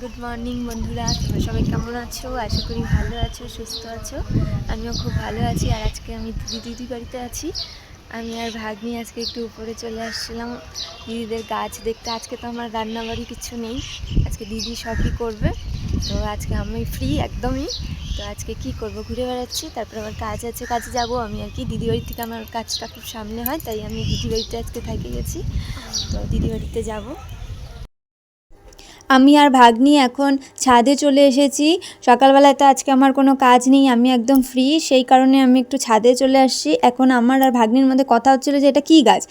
Good morning বন্ধুরা। তোমরা সবাই কেমন আছো? আশা করি ভালো আছো, সুস্থ আছো। আমিও খুব ভালো আছি। আর আজকে আমি দিদি দিদি বাড়িতে আছি। আমি আর ভাগ্নি আজকে একটু উপরে চলে আসছিলাম। দিদিদের গাছ দেখতে। আজকে তো আমার রান্নাবাড়ি কিছু নেই। আজকে দিদি সবই করবে? তো আজকে আমি ফ্রি একদমই। তো আজকে কি করব? ঘুরে বেড়াচ্ছি, তারপর আমার কাজ আছে, কাজে যাব আমি আর কি। দিদি বাড়ি থেকে আমার কাজটা খুব সামনে হয়, তাই আমি দিদি বাড়িতে আজকে থেকে গেছি। তো দিদি বাড়িতে যাব। আমি আর ভাগ্নি এখন ছাদে চলে এসেছি। সকালবেলায় তো আজকে আমার কোনো কাজ নেই, আমি একদম ফ্রি সেই কারণে আমি একটু ছাদে চলে আসছি। এখন আমার আর ভাগ্নির মধ্যে কথা হচ্ছিল যে এটা কী গাছ?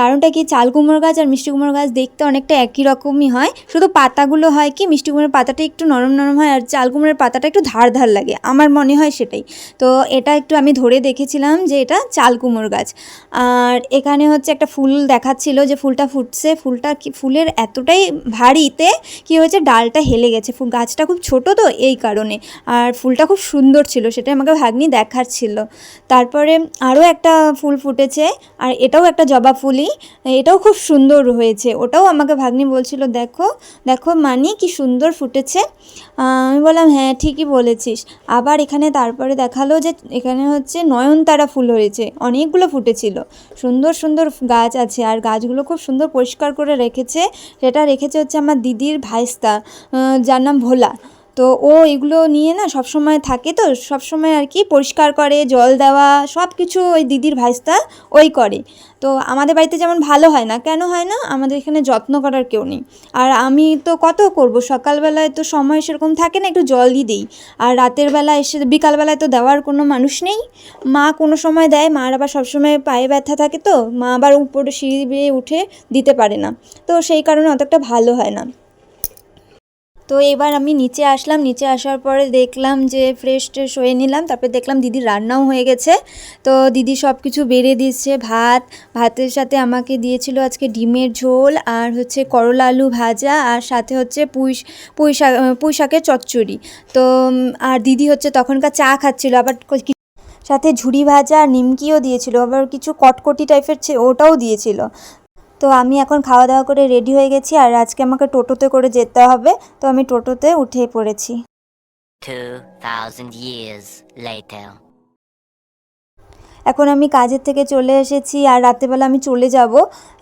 কারণটা কি? চাল কুমড়ো গাছ আর মিষ্টি কুমড়ো গাছ দেখতে অনেকটা একই রকমই হয়। শুধু পাতাগুলো হয় কি? মিষ্টি কুমড়োর পাতাটা একটু নরম নরম হয় আর চাল কুমড়োর পাতাটা একটু ধার ধার লাগে। আমার মনে হয় সেটাই। তো এটা একটু আমি ধরে দেখেছিলাম যে এটা চাল কুমড়ো গাছ। আর এখানে হচ্ছে একটা ফুল দেখাচ্ছিল যে ফুলটা ফুটছে। ফুলটা ফুলের এতটাই ভারীতে কি হয়েছে? ডালটা হেলে গেছে। ফুল গাছটা খুব ছোট তো এই কারণে। আর ফুলটা খুব সুন্দর ছিল। সেটা আমাকে ভাগ্নি দেখাচ্ছিল। তারপরে আরও একটা ফুল ফুটেছে। আর এটাও একটা জবা ফুলই। এটাও খুব সুন্দর হয়েছে। ওটাও আমাকে ভাগ্নি বলছিল, দেখো দেখো মানি, কি সুন্দর ফুটেছে। আমি বললাম হ্যাঁ ঠিকই বলেছিস। আবার এখানে তারপরে দেখাল যে এখানে হচ্ছে নয়নতারা ফুল হয়েছে, অনেকগুলো ফুটেছিল। সুন্দর সুন্দর গাছ আছে আর গাছগুলো খুব সুন্দর পরিষ্কার করে রেখেছে। সেটা রেখেছে হচ্ছে আমার দিদির ভাইস্তা যার নাম ভোলা। তো ও এগুলো নিয়ে না সব সময় থাকে তো সব সময় আর কি পরিষ্কার করে, জল দেওয়া সব কিছু ওই দিদির ভাইস্তা ওই করে। তো আমাদের বাড়িতে যেমন ভালো হয় না, কেন হয় না? আমাদের এখানে যত্ন করার কেউ নেই। আর আমি তো কত করব? সকালবেলায় তো সময় সেরকম থাকে না, একটু জলই দিই। আর রাতের বেলা এসে, বিকালবেলায় তো দেওয়ার কোনো মানুষ নেই। মা কোনো সময় দেয়, মার আবার সবসময় পায়ে ব্যথা থাকে তো, মা আবার উপরে সিঁড়ি বেয়ে উঠে দিতে পারে না। তো সেই কারণে অতটা ভালো হয় না। তো এবার আমি নিচে আসলাম, নিচে আসার পরে দেখলাম যে ফ্রেশ ট্রেশ হয়ে নিলাম, তারপরে দেখলাম দিদি রান্নাও হয়ে গেছে। তো দিদি সব কিছু বেড়ে দিচ্ছে, ভাত, ভাতের সাথে আমাকে দিয়েছিল আজকে ডিমের ঝোল আর হচ্ছে করলা আলু ভাজা আর সাথে হচ্ছে পুঁই পুঁই শাক পুঁই শাকের চচ্চড়ি। তো আর দিদি হচ্ছে তখনকার চা খাচ্ছিল, আবার সাথে ঝুড়ি ভাজা আর নিমকিও দিয়েছিল, আবার কিছু কটকটি টাইপের ওটাও দিয়েছিল। তো আমি এখন খাওয়া দাওয়া করে রেডি হয়ে গেছি আর আজকে আমাকে টোটোতে করে যেতে হবে তো আমি টোটোতে উঠে পড়েছি 2,000 years later. এখন আমি কাজের থেকে চলে এসেছি আর রাত্রেবেলা আমি চলে যাব।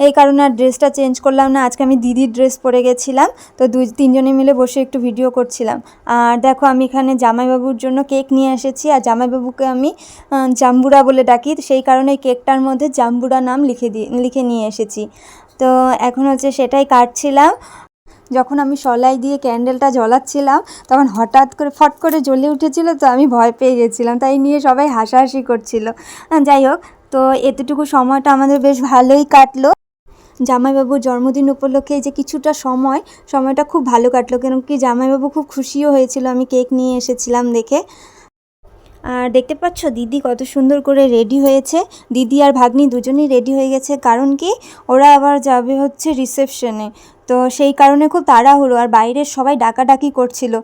এই কারণে আর ড্রেসটা চেঞ্জ করলাম না। আজকে আমি দিদির ড্রেস পরে গেছিলাম। তো দুই, তিনজনে মিলে বসে একটু ভিডিও করছিলাম। আর দেখো আমি এখানে জামাইবাবুর জন্য কেক নিয়ে এসেছি। আর জামাইবাবুকে আমি জাম্বুরা বলে ডাকি। সেই কারণে কেকটার মধ্যে জাম্বুরা নাম লিখে দিয়ে, লিখে নিয়ে এসেছি। তো এখন হচ্ছে সেটাই কাটছিলাম। যখন আমি সলাই দিয়ে ক্যান্ডেলটা জ্বলাচ্ছিলাম, তখন হঠাৎ করে, ফট করে জ্বলে উঠেছিল, তো আমি ভয় পেয়ে গেছিলাম। তাই নিয়ে সবাই হাসাহাসি করছিল। যাই হোক, তো এতটুকু সময়টা আমাদের বেশ ভালোই কাটলো। জামাইবাবুর জন্মদিন উপলক্ষে যে কিছুটা সময়, সময়টা খুব ভালো কাটলো। কেন কি জামাইবাবু খুব খুশিও হয়েছিল। আমি কেক নিয়ে এসেছিলাম দেখে। আর দেখতে পাচ্ছ? দিদি কত সুন্দর করে রেডি হয়েছে। দিদি আর ভাগ্নি দুজনেই রেডি হয়ে গেছে। কারণ কি? ওরা আবার যাবে হচ্ছে রিসেপশনে তো সেই কারণে খুব তাড়াহুড়ো। আর বাইরের সবাই ডাকাডাকি করছিল।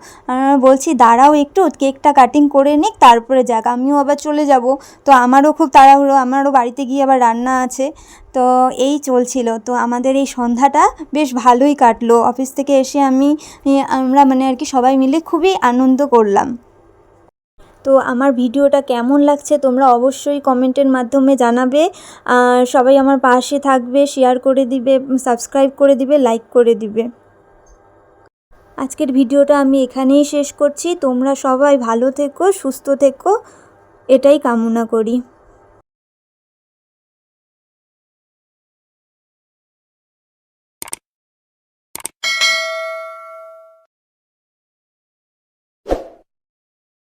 বলছি, দাঁড়াও একটু, কেকটা কাটিং করে নিক, তারপরে যাক। আমিও আবার চলে যাব। তো আমারও খুব তাড়াহুড়ো। আমারও বাড়িতে গিয়ে আবার রান্না আছে। তো এই চলছিল। তো আমাদের এই সন্ধ্যাটা বেশ ভালোই কাটলো। অফিস থেকে এসে আমি, আমরা মানে আর কি সবাই মিলে খুবই আনন্দ করলাম। তো আমার ভিডিওটা কেমন লাগছে তোমরা অবশ্যই কমেন্টের মাধ্যমে জানাবে। সবাই আমার পাশে থাকবে শেয়ার করে দিবে সাবস্ক্রাইব করে দিবে লাইক করে দিবে। আজকের ভিডিওটা আমি এখানেই শেষ করছি। তোমরা সবাই ভালো থেকো, সুস্থ থেকো। এটাই কামনা করি।